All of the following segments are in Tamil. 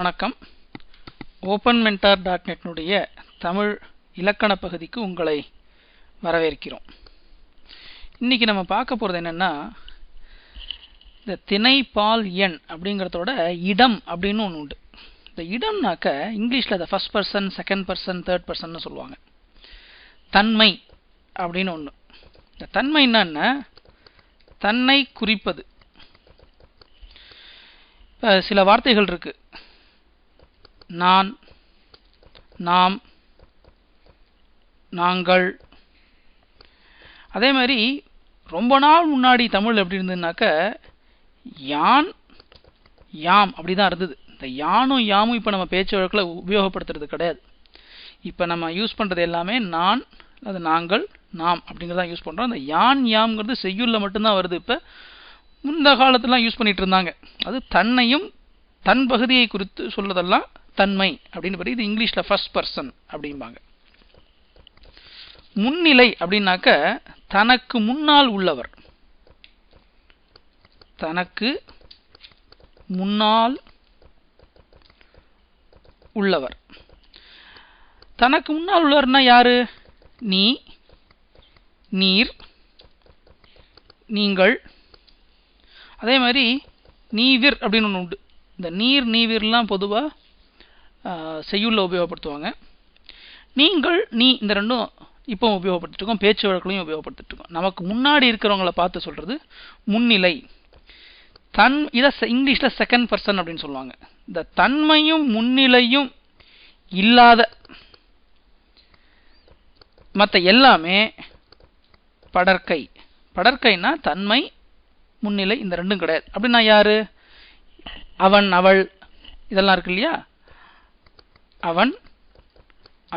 வணக்கம். ஓப்பன் மென்டார் டாட் நெட்னுடைய தமிழ் இலக்கண பகுதிக்கு உங்களை வரவேற்கிறோம். இன்றைக்கி நம்ம பார்க்க போகிறது என்னென்னா இந்த திணை பால் எண் அப்படிங்கிறதோட இடம் அப்படின்னு ஒன்று உண்டு. இந்த இடம்னாக்க இங்கிலீஷில் அதை first person second person third பர்சன்னு சொல்லுவாங்க. தன்மை அப்படின்னு ஒன்று இந்த தன்மைன்னா என்ன? தன்னை குறிப்பது. இப்போ சில வார்த்தைகள் இருக்குது நான் நாம் நாங்கள். அதே மாதிரி ரொம்ப நாள் முன்னாடி தமிழ் எப்படி இருந்ததுனாக்க யான் யாம் அப்படி தான் இருந்தது. இந்த யானும் யாமும் இப்போ நம்ம பேச்சு வழக்கில் உபயோகப்படுத்துறது கிடையாது. இப்போ நம்ம யூஸ் பண்ணுறது எல்லாமே நான் அது நாங்கள் நாம் அப்படிங்கிறதான் யூஸ் பண்ணுறோம் அந்த யான் யாம்ங்கிறது செய்யுளில் மட்டும்தான் வருது இப்போ. முந்த காலத்துலாம் யூஸ் பண்ணிகிட்டு இருந்தாங்க. அது தன்னையும் தன் பகுதியை குறித்து சொல்வதெல்லாம் தன்மை அப்படின்னு பற்றி இது இங்கிலீஷில் ஃபர்ஸ்ட் பர்சன் அப்படிம்பாங்க. முன்னிலை அப்படின்னாக்க தனக்கு முன்னால் உள்ளவர். தனக்கு முன்னால் உள்ளவர். தனக்கு முன்னால் உள்ளவர்னா யாரு? நீ நீர் நீங்கள். அதே மாதிரி நீவிர் அப்படின்னு ஒன்று உண்டு. இந்த நீர் நீவிர்லாம் பொதுவாக செய்யுளில் உபயோகப்படுத்துவாங்க. நீங்கள் நீ இந்த ரெண்டும் இப்போ உபயோகப்படுத்திட்டுருக்கோம் பேச்சு வழக்குலையும் உபயோகப்படுத்திட்டுருக்கோம். நமக்கு முன்னாடி இருக்கிறவங்கள பார்த்து சொல்கிறது முன்னிலை. தன் இதை இங்கிலீஷில் செகண்ட் பர்சன் அப்படின்னு சொல்லுவாங்க. இந்த தன்மையும் முன்னிலையும் இல்லாத மற்ற எல்லாமே படற்கை. படற்கைனா தன்மை முன்னிலை இந்த ரெண்டும் கிடையாது. அப்படின்னா யார்? அவன் அவள் இதெல்லாம் இருக்கு இல்லையா? அவன்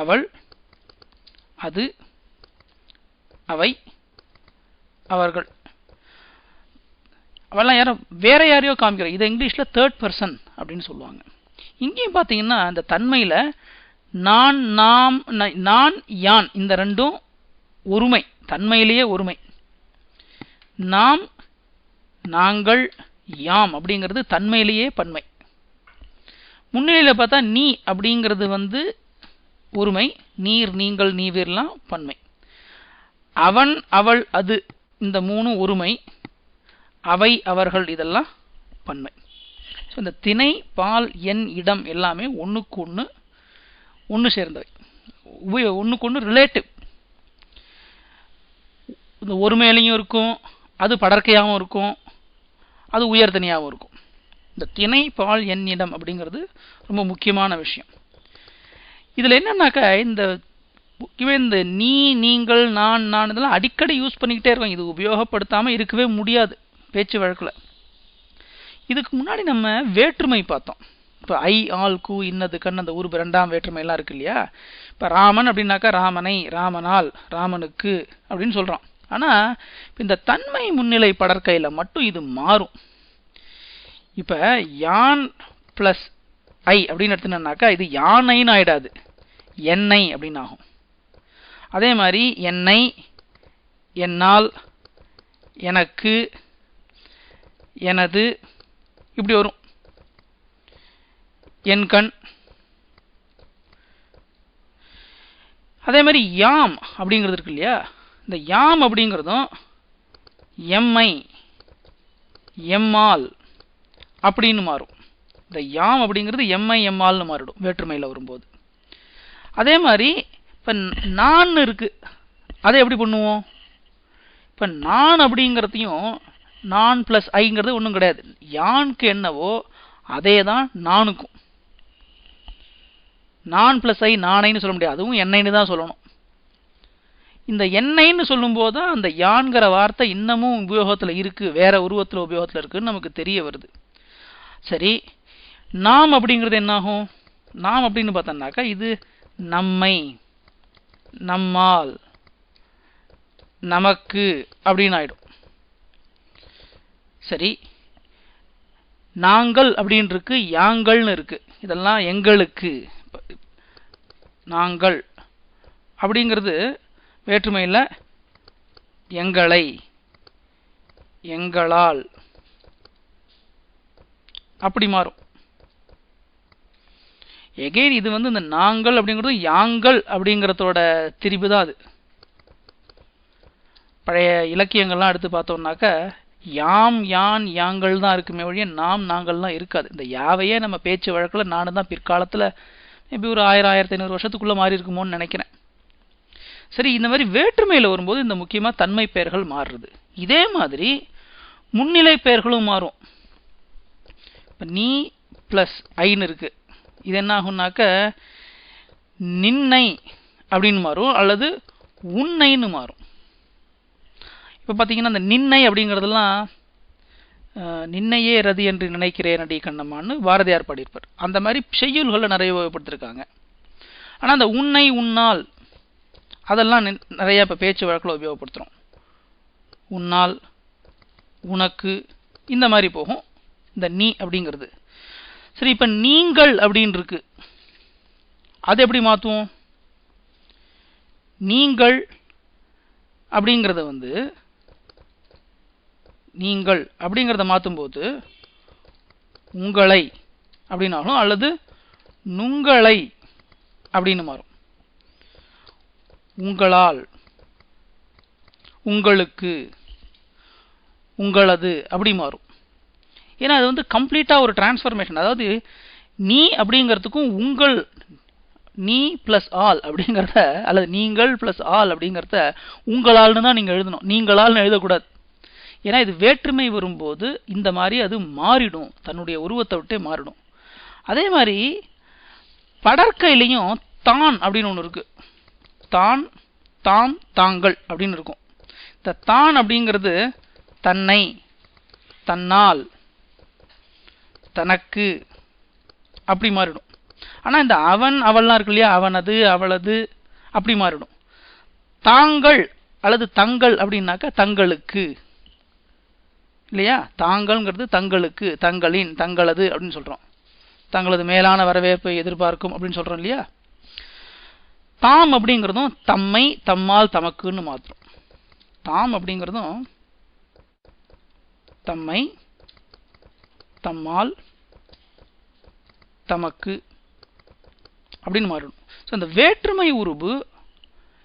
அவள் அது அவை அவர்கள். அவெல்லாம் யாரோ வேற யாரையோ காமிக்கிற இதை இங்கிலீஷில் தேர்ட் பர்சன் அப்படின்னு சொல்லுவாங்க. இங்கேயும் பார்த்தீங்கன்னா அந்த தன்மையில் நான் நாம் நான் யான் இந்த ரெண்டும் ஒருமை தன்மையிலேயே ஒருமை. நாம் நாங்கள் யாம் அப்படிங்கிறது தன்மையிலேயே பன்மை. முன்னிலையில் பார்த்தா நீ அப்படிங்கிறது வந்து ஒருமை நீர் நீங்கள் நீவிர்லாம் பன்மை. அவன் அவள் அது இந்த மூணு ஒருமை அவை அவர்கள் இதெல்லாம் பன்மை. ஸோ இந்த திணை பால் எண் இடம் எல்லாமே ஒன்றுக்கு ஒன்று ஒன்று சேர்ந்தவை. உபயோ ஒன்றுக்கு ஒன்று ரிலேட்டிவ் இந்த ஒருமையிலையும் இருக்கும் அது படற்கையாகவும் இருக்கும் அது உயர்தனியாகவும் இருக்கும். இந்த திணை பால் எண்ணிடம் அப்படிங்கிறது ரொம்ப முக்கியமான விஷயம். இதில் என்னன்னாக்கா இந்த இந்த நீ நீங்கள் நான் நான் இதெல்லாம் அடிக்கடி யூஸ் பண்ணிக்கிட்டே இருக்கோம் இது உபயோகப்படுத்தாமல் இருக்கவே முடியாது பேச்சு வழக்கில். இதுக்கு முன்னாடி நம்ம வேற்றுமை பார்த்தோம். இப்போ ஐ ஆல் கு இன்னது கண் அந்த உருபு ரெண்டாம் வேற்றுமையெல்லாம் இருக்கு இல்லையா? இப்போ ராமன் அப்படின்னாக்கா ராமனை ராமனால் ராமனுக்கு அப்படின்னு சொல்கிறோம் ஆனால் இந்த தன்மை முன்னிலை படற்கையில் மட்டும் இது மாறும். இப்போ யான் ப்ளஸ் ஐ அப்படின்னு எடுத்துனாக்கா இது யானைன்னு ஆயிடாது. எண்ணெய் அப்படின்னு ஆகும். அதே மாதிரி எண்ணெய் என்னால் எனக்கு எனது இப்படி வரும். என் கண். அதே மாதிரி யாம் அப்படிங்கிறது இருக்கு இல்லையா? இந்த யாம் அப்படிங்கிறதும் எம்ஐ எம்மால் அப்படின்னு மாறும். இந்த யாம் அப்படிங்கிறது எம்ஐ எம்மால்னு மாறிடும் வேற்றுமையில் வரும்போது. அதே மாதிரி இப்போ நான் இருக்குது அதை எப்படி பண்ணுவோம்? இப்போ நான் அப்படிங்கிறதையும் நான் ப்ளஸ் ஐங்கிறது ஒன்றும் கிடையாது. யானுக்கு என்னவோ அதே தான் நானுக்கும். நான் ப்ளஸ் ஐ நானைன்னு சொல்ல முடியாது. அதுவும் என்னைன்னு தான் சொல்லணும். இந்த எண்ணெய்ன்னு சொல்லும்போது தான் அந்த யான்கிற வார்த்தை இன்னமும் உபயோகத்தில் இருக்குது வேறு உருவத்தில் உபயோகத்தில் இருக்குதுன்னு நமக்கு தெரிய வருது. சரி நாம் அப்படிங்கிறது என்னாகும்? நாம் அப்படின்னு பார்த்தோம்னாக்கா இது நம்மை நம்மால் நமக்கு அப்படின்னு ஆயிடும். சரி நாங்கள் அப்படின்னு இருக்கு யாங்கள்னு இருக்கு. இதெல்லாம் எங்களுக்கு. நாங்கள் அப்படிங்கிறது வேற்றுமையில் எங்களை எங்களால். அப்படி மாறும். எகெயின் இது வந்து இந்த நாங்கள் அப்படிங்கிறது யாங்கள் அப்படிங்கிறதோட திரிபு தான் அது. பழைய இலக்கியங்கள்லாம் எடுத்து பார்த்தோம்னாக்க யாம் யான் யாங்கள் தான் இருக்குமே ஒழிய நாம் நாங்கள்லாம் இருக்காது. இந்த யாவையே நம்ம பேச்சு வழக்கில் நானும் தான் பிற்காலத்தில் மேபி ஒரு ஆயிரம் ஆயிரத்தி ஐநூறு வருஷத்துக்குள்ளே மாறி இருக்குமோன்னு நினைக்கிறேன். சரி இந்த மாதிரி வேற்றுமையில் வரும்போது இந்த முக்கியமாக தன்மை பெயர்கள் மாறுறது. இதே மாதிரி முன்னிலை பெயர்களும் மாறும். இப்போ நீ ப்ளஸ் ஐன்னு இருக்குது இது என்ன ஆகும்னாக்க நின்னை அப்படின்னு மாறும் அல்லது உன்னைன்னு மாறும். இப்போ பார்த்தீங்கன்னா அந்த நின்னை அப்படிங்கிறதெல்லாம் நின்னையே ரதி என்று நினைக்கிறேன் அடி கண்ணம்மான்னு பாரதியார் பாடியிருப்பார். அந்த மாதிரி செய்யுள்களை நிறைய உபயோகப்படுத்திருக்காங்க. ஆனால் அந்த உன்னை உன்னால் அதெல்லாம் நிறையா இப்போ பேச்சு வழக்கில் உபயோகப்படுத்துகிறோம் உன்னால் உனக்கு இந்த மாதிரி போகும். இந்த நீ அப்படிங்கிறது. சரி இப்போ நீங்கள் அப்படின்னு இருக்கு அது எப்படி மாற்றுவோம் நீங்கள் அப்படிங்கிறத வந்து நீங்கள் அப்படிங்கிறத மாற்றும்போது உங்களை அப்படின்னாலும் அல்லது நுங்களை அப்படின்னு மாறும். உங்களால் உங்களுக்கு உங்களது அப்படி மாறும். ஏன்னா அது வந்து கம்ப்ளீட்டாக ஒரு டிரான்ஸ்ஃபர்மேஷன் அதாவது நீ அப்படிங்கிறதுக்கும் உங்கள் நீ ப்ளஸ் ஆல் அப்படிங்கிறத அல்லது நீங்கள் ப்ளஸ் ஆல் அப்படிங்கிறத உங்களால்னு தான் நீங்கள் எழுதணும். நீங்களால்னு எழுதக்கூடாது. ஏன்னா இது வேற்றுமை வரும்போது இந்த மாதிரி அது மாறிடும். தன்னுடைய உருவத்தை விட்டே மாறிடும். அதே மாதிரி படற்கையிலையும் தான் அப்படின்னு ஒன்று இருக்குது தான் தாம் தாங்கள் அப்படின்னு இருக்கும். இந்த தான் அப்படிங்கிறது தன்னை தன்னால். தனக்கு அப்படி மாறிடும். ஆனால் இந்த அவன் அவள்லாம் இருக்கு இல்லையா? அவனது அவளது அப்படி மாறிடும். தாங்கள் அல்லது தங்கள் அப்படின்னாக்கா தங்களுக்கு. இல்லையா? தாங்கள்ங்கிறது தங்களுக்கு தங்களின் தங்களது அப்படின்னு சொல்கிறோம் தங்களது மேலான வரவேற்பை எதிர்பார்க்கும் அப்படின்னு சொல்கிறோம் இல்லையா? தாம் அப்படிங்கிறதும் தம்மை தம்மால் தமக்குன்னு மாற்றும் தாம் அப்படிங்கிறதும் தம்மை தம்மால் தமக்கு அப்படின்னு மாறிடும் ஸோ இந்த வேற்றுமை உருபு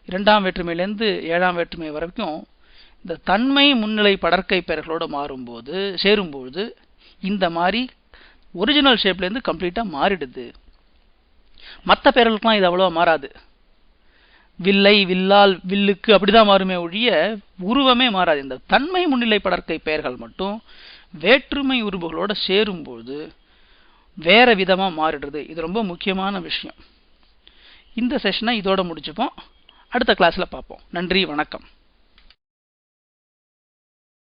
இரண்டாம் வேற்றுமையிலேருந்து ஏழாம் வேற்றுமை வரைக்கும் இந்த தன்மை முன்னிலை படற்கை பெயர்களோடு மாறும்போது சேரும்போது இந்த மாதிரி ஒரிஜினல் ஷேப்லேருந்து கம்ப்ளீட்டாக மாறிடுது. மற்ற பெயர்களுக்கெல்லாம் இது அவ்வளோவா மாறாது. வில்லை வில்லால் வில்லுக்கு அப்படிதான் மாறுமே ஒழிய உருவமே மாறாது. இந்த தன்மை முன்னிலை படற்கை பெயர்கள் மட்டும் வேற்றுமை உருவுகளோடு சேரும்போது வேறு விதமாக மாறிடுது. இது ரொம்ப முக்கியமான விஷயம். இந்த செஷனை இதோடு முடிச்சுப்போம். அடுத்த கிளாஸில் பார்ப்போம். நன்றி வணக்கம்.